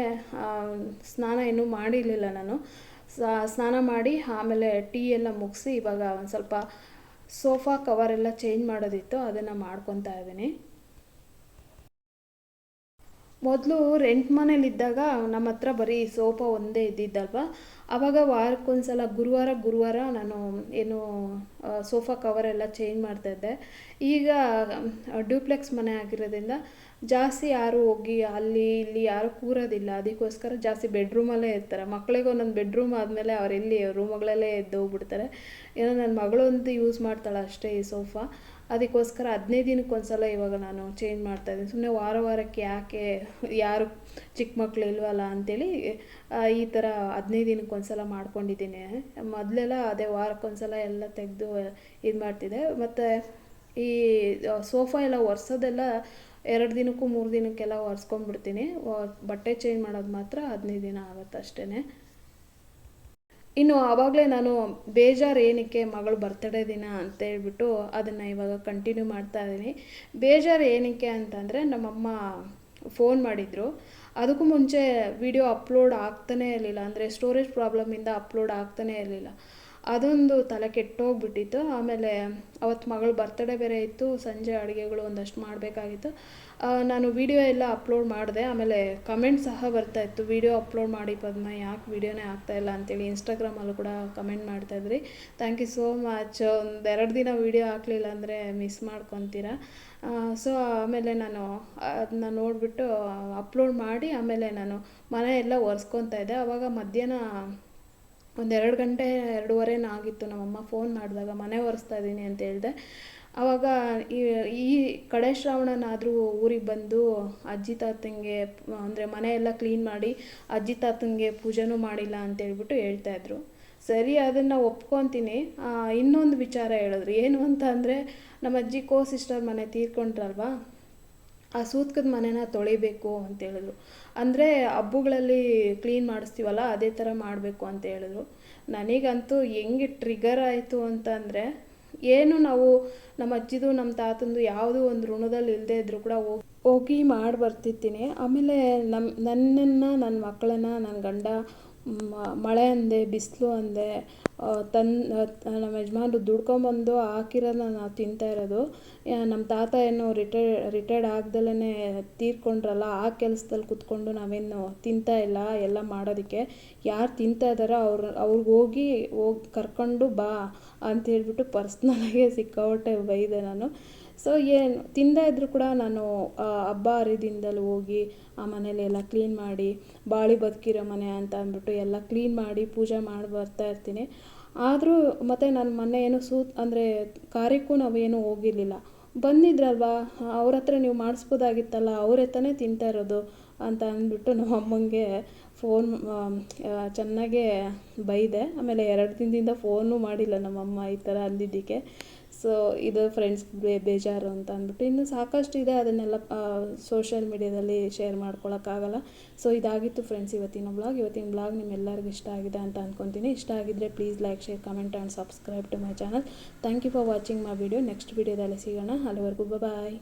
ಸ್ನಾನ ಇನ್ನೂ ಮಾಡಿರಲಿಲ್ಲ ನಾನು. ಸ್ನಾನ ಮಾಡಿ ಆಮೇಲೆ ಟೀ ಎಲ್ಲ ಮುಗಿಸಿ ಇವಾಗ ಒಂದು ಸ್ವಲ್ಪ ಸೋಫಾ ಕವರ್ ಎಲ್ಲ ಚೇಂಜ್ ಮಾಡೋದಿತ್ತು ಅದನ್ನು ಮಾಡ್ಕೊತಾ ಇದ್ದೀನಿ. ಮೊದಲು ರೆಂಟ್ ಮನೇಲಿದ್ದಾಗ ನಮ್ಮ ಹತ್ರ ಬರೀ ಸೋಫಾ ಒಂದೇ ಇದ್ದಿದ್ದಲ್ವ? ಆವಾಗ ವಾರಕ್ಕೊಂದ್ಸಲ ಗುರುವಾರ ಗುರುವಾರ ನಾನು ಏನು ಸೋಫಾ ಕವರ್ ಎಲ್ಲ ಚೇಂಜ್ ಮಾಡ್ತಾಯಿದ್ದೆ ಈಗ ಡ್ಯೂಪ್ಲೆಕ್ಸ್ ಮನೆ ಆಗಿರೋದ್ರಿಂದ ಜಾಸ್ತಿ ಯಾರು ಹೋಗಿ ಅಲ್ಲಿ ಇಲ್ಲಿ ಯಾರು ಕೂರೋದಿಲ್ಲ, ಅದಕ್ಕೋಸ್ಕರ ಜಾಸ್ತಿ ಬೆಡ್ರೂಮಲ್ಲೇ ಇರ್ತಾರೆ. ಮಕ್ಕಳಿಗೆ ಒಂದೊಂದು ಬೆಡ್ರೂಮ್ ಆದಮೇಲೆ ಅವರೆಲ್ಲಿ ರೂಮ್ಗಳಲ್ಲೇ ಎದ್ದು ಹೋಗ್ಬಿಡ್ತಾರೆ. ಏನೋ ನನ್ನ ಮಗಳೊಂದು ಯೂಸ್ ಮಾಡ್ತಾಳೆ ಅಷ್ಟೇ ಈ ಸೋಫಾ ಅದಕ್ಕೋಸ್ಕರ ಹದಿನೈದು ದಿನಕ್ಕೆ ಒಂದ್ಸಲ ಇವಾಗ ನಾನು ಚೇಂಜ್ ಮಾಡ್ತಾ ಇದ್ದೀನಿ. ಸುಮ್ಮನೆ ವಾರ ವಾರಕ್ಕೆ ಯಾಕೆ ಯಾರು ಚಿಕ್ಕ ಮಕ್ಳು ಇಲ್ವಲ್ಲ ಅಂತೇಳಿ ಈ ಥರ ಹದಿನೈದು ದಿನಕ್ಕೆ ಒಂದ್ಸಲ ಮಾಡ್ಕೊಂಡಿದ್ದೀನಿ. ಮೊದಲೆಲ್ಲ ಅದೇ ವಾರಕ್ಕೊಂದ್ಸಲ ಎಲ್ಲ ತೆಗೆದು ಇದು ಮಾಡ್ತಿದ್ದೆ ಮತ್ತು ಈ ಸೋಫಾ ಎಲ್ಲ ಒರೆಸೋದೆಲ್ಲ ಎರಡು ದಿನಕ್ಕೂ ಮೂರು ದಿನಕ್ಕೆಲ್ಲ ಒರೆಸ್ಕೊಂಡ್ಬಿಡ್ತೀನಿ. ಬಟ್ಟೆ ಚೇಂಜ್ ಮಾಡೋದು ಮಾತ್ರ ಹದಿನೈದು ದಿನ ಆಗುತ್ತೆ ಅಷ್ಟೇ ಇನ್ನು ಆವಾಗಲೇ ನಾನು ಬೇಜಾರು ಏನಕ್ಕೆ ಮಗಳು ಬರ್ತಡೇ ದಿನ ಅಂತ ಹೇಳ್ಬಿಟ್ಟು ಅದನ್ನು ಇವಾಗ ಕಂಟಿನ್ಯೂ ಮಾಡ್ತಾ ಇದ್ದೀನಿ. ಬೇಜಾರು ಏನಕ್ಕೆ ಅಂತಂದರೆ ನಮ್ಮಮ್ಮ ಫೋನ್ ಮಾಡಿದರು. ಅದಕ್ಕೂ ಮುಂಚೆ ವಿಡಿಯೋ ಅಪ್ಲೋಡ್ ಆಗ್ತಾನೇ ಇರಲಿಲ್ಲ. ಅಂದರೆ ಸ್ಟೋರೇಜ್ ಪ್ರಾಬ್ಲಮಿಂದ ಅಪ್ಲೋಡ್ ಆಗ್ತಾನೇ ಇರಲಿಲ್ಲ. ಅದೊಂದು ತಲೆ ಕೆಟ್ಟೋಗ್ಬಿಟ್ಟಿತ್ತು. ಆಮೇಲೆ ಅವತ್ತು ಮಗಳು ಬರ್ತಡೇ ಬೇರೆ ಇತ್ತು. ಸಂಜೆ ಅಡುಗೆಗಳು ಒಂದಷ್ಟು ಮಾಡಬೇಕಾಗಿತ್ತು. ನಾನು ವಿಡಿಯೋ ಎಲ್ಲ ಅಪ್ಲೋಡ್ ಮಾಡಿದೆ. ಆಮೇಲೆ ಕಮೆಂಟ್ ಸಹ ಬರ್ತಾ ಇತ್ತು. ವಿಡಿಯೋ ಅಪ್ಲೋಡ್ ಮಾಡಿ ಪದ್ಮ, ಯಾಕೆ ವಿಡಿಯೋನೇ ಆಗ್ತಾ ಇಲ್ಲ? ಅಂತೇಳಿ ಇನ್ಸ್ಟಾಗ್ರಾಮಲ್ಲೂ ಕೂಡ ಕಮೆಂಟ್ ಮಾಡ್ತಾಯಿದ್ರಿ ಥ್ಯಾಂಕ್ ಯು ಸೋ ಮಚ್ ಒಂದು ಎರಡು ದಿನ ವಿಡಿಯೋ ಹಾಕಲಿಲ್ಲ ಅಂದರೆ ಮಿಸ್ ಮಾಡ್ಕೊತೀರಾ? ಸೊ ಆಮೇಲೆ ನಾನು ಅದನ್ನ ನೋಡಿಬಿಟ್ಟು ಅಪ್ಲೋಡ್ ಮಾಡಿ ಆಮೇಲೆ ನಾನು ಮನೆ ಎಲ್ಲ ಒರೆಸ್ಕೊತಾ ಇದ್ದೆ. ಆವಾಗ ಮಧ್ಯಾಹ್ನ ಒಂದೆರಡು ಗಂಟೆ ಎರಡೂವರೆನ ಆಗಿತ್ತು, ನಮ್ಮಮ್ಮ ಫೋನ್ ಮಾಡಿದಾಗ ಮನೆ ಒರೆಸ್ತಾ ಇದ್ದೀನಿ ಅಂತ ಹೇಳಿದೆ. ಆವಾಗ ಈ ಈ ಕಡೆ ಶ್ರಾವಣನಾದರೂ ಊರಿಗೆ ಬಂದು ಅಜ್ಜಿ ತಾತಂಗೆ, ಅಂದರೆ ಮನೆ ಎಲ್ಲ ಕ್ಲೀನ್ ಮಾಡಿ ಅಜ್ಜಿ ತಾತಂಗೆ ಪೂಜೆನೂ ಮಾಡಿಲ್ಲ ಅಂತ ಹೇಳ್ಬಿಟ್ಟು ಹೇಳ್ತಾಯಿದ್ರು ಸರಿ, ಅದನ್ನು ಒಪ್ಕೊತೀನಿ. ಇನ್ನೊಂದು ವಿಚಾರ ಹೇಳಿದ್ರು. ಏನು ಅಂತ ಅಂದರೆ ನಮ್ಮ ಅಜ್ಜಿ ಕೋ ಸಿಸ್ಟರ್ ಮನೆ ತೀರ್ಕೊಂಡ್ರಲ್ವಾ? ಆ ಸೂತ್ಕದ ಮನೆನ ತೊಳಿಬೇಕು ಅಂತ ಹೇಳಿದ್ರು. ಅಂದರೆ ಹಬ್ಬಗಳಲ್ಲಿ ಕ್ಲೀನ್ ಮಾಡಿಸ್ತೀವಲ್ಲ, ಅದೇ ಥರ ಮಾಡಬೇಕು ಅಂತ ಹೇಳಿದ್ರು. ನನಗಂತೂ ಹೆಂಗೆ ಟ್ರಿಗರ್ ಆಯಿತು ಅಂತಂದರೆ, ಏನು ನಾವು ನಮ್ಮ ಅಜ್ಜಿದು, ನಮ್ಮ ತಾತಂದು ಯಾವುದೋ ಒಂದು ಋಣದಲ್ಲಿ ಇಲ್ಲದೆ ಇದ್ರೂ ಕೂಡ ಹೋಗಿ ಹೋಗಿ ಮಾಡಿ ಬರ್ತಿರ್ತೀನಿ ಆಮೇಲೆ ನಮ್ಮ ನನ್ನನ್ನು ನನ್ನ ಮಕ್ಕಳನ್ನ ನನ್ನ ಗಂಡ ಮಳೆ ಅಂದೆ, ಬಿಸಿಲು ಅಂದೆ ತನ್ ನಮ್ಮ ಯಜಮಾನ್ರು ದುಡ್ಕೊಂಬಂದು ಹಾಕಿರೋದನ್ನ ನಾವು ತಿಂತಾ ಇರೋದು. ನಮ್ಮ ತಾತ ಏನು ರಿಟೈರ್ ರಿಟೈರ್ಡ್ ಆಗ್ದಲೇ ತೀರ್ಕೊಂಡ್ರಲ್ಲ, ಆ ಕೆಲಸದಲ್ಲಿ ಕುತ್ಕೊಂಡು ನಾವೇನು ತಿಂತಾ ಇಲ್ಲ, ಎಲ್ಲ ಮಾಡೋದಕ್ಕೆ. ಯಾರು ತಿಂತಾ ಇದ್ದಾರೋ ಅವ್ರು, ಅವ್ರಿಗೆ ಹೋಗಿ ಹೋಗಿ ಕರ್ಕೊಂಡು ಬಾ ಅಂತ ಹೇಳಿಬಿಟ್ಟು ಪರ್ಸ್ನಲಾಗೆ ಸಿಕ್ಕಾಪಟ್ಟೆ ಬೈದೆ ನಾನು. ಸೊ ಏನು, ತಿಂದೇ ಇದ್ದರೂ ಕೂಡ ನಾನು ಹಬ್ಬ ಹರಿದಿನದಲ್ಲಿ ಹೋಗಿ ಆ ಮನೇಲಿ ಎಲ್ಲ ಕ್ಲೀನ್ ಮಾಡಿ, ಬಾಳಿ ಬದುಕಿರೋ ಮನೆ ಅಂತ ಅಂದ್ಬಿಟ್ಟು ಎಲ್ಲ ಕ್ಲೀನ್ ಮಾಡಿ ಪೂಜೆ ಮಾಡಿ ಬರ್ತಾ ಇರ್ತೀನಿ. ಆದರೂ ಮತ್ತು ನಾನು ಮೊನ್ನೆ ಏನು ಸೂತ್, ಅಂದರೆ ಕಾರ್ಯಕ್ಕೂ ನಾವೇನು ಹೋಗಿರಲಿಲ್ಲ. ಬಂದಿದ್ರಲ್ವಾ, ಅವ್ರ ಹತ್ರ ನೀವು ಮಾಡಿಸ್ಬೋದಾಗಿತ್ತಲ್ಲ, ಅವ್ರ ಹತ್ರನೇ ತಿಂತಾ ಇರೋದು ಅಂತ ಅಂದ್ಬಿಟ್ಟು ನಮ್ಮ ಅಮ್ಮಂಗೆ ಫೋನ್ ಚೆನ್ನಾಗೇ ಬೈದೆ. ಆಮೇಲೆ ಎರಡು ದಿನದಿಂದ ಫೋನು ಮಾಡಿಲ್ಲ ನಮ್ಮಮ್ಮ ಈ ಥರ ಅಂದಿದ್ದಕ್ಕೆ. ಸೊ ಇದು ಫ್ರೆಂಡ್ಸ್ ಬೇಜಾರು ಅಂತ ಅಂದ್ಬಿಟ್ಟು ಇನ್ನು ಸಾಕಷ್ಟು ಇದೆ ಅದನ್ನೆಲ್ಲ ಸೋಷಿಯಲ್ ಮೀಡ್ಯಾದಲ್ಲಿ ಶೇರ್ ಮಾಡ್ಕೊಳಕ್ಕಾಗಲ್ಲ. ಸೊ ಇದಾಗಿತ್ತು ಫ್ರೆಂಡ್ಸ್ ಇವತ್ತಿನ ಬ್ಲಾಗ್ ಇವತ್ತಿನ ಬ್ಲಾಗ್ ನಿಮ್ಮೆಲ್ಲರಿಗೂ ಇಷ್ಟ ಆಗಿದೆ ಅಂತ ಅಂದ್ಕೊತೀನಿ ಇಷ್ಟ ಆಗಿದ್ದರೆ please like share comment and subscribe to my channel thank you for watching my video next ವಿಡಿಯೋದಲ್ಲಿ ಸಿಗೋಣ. ಅಲ್ಲಿವರೆಗೂ ಬಾಯ್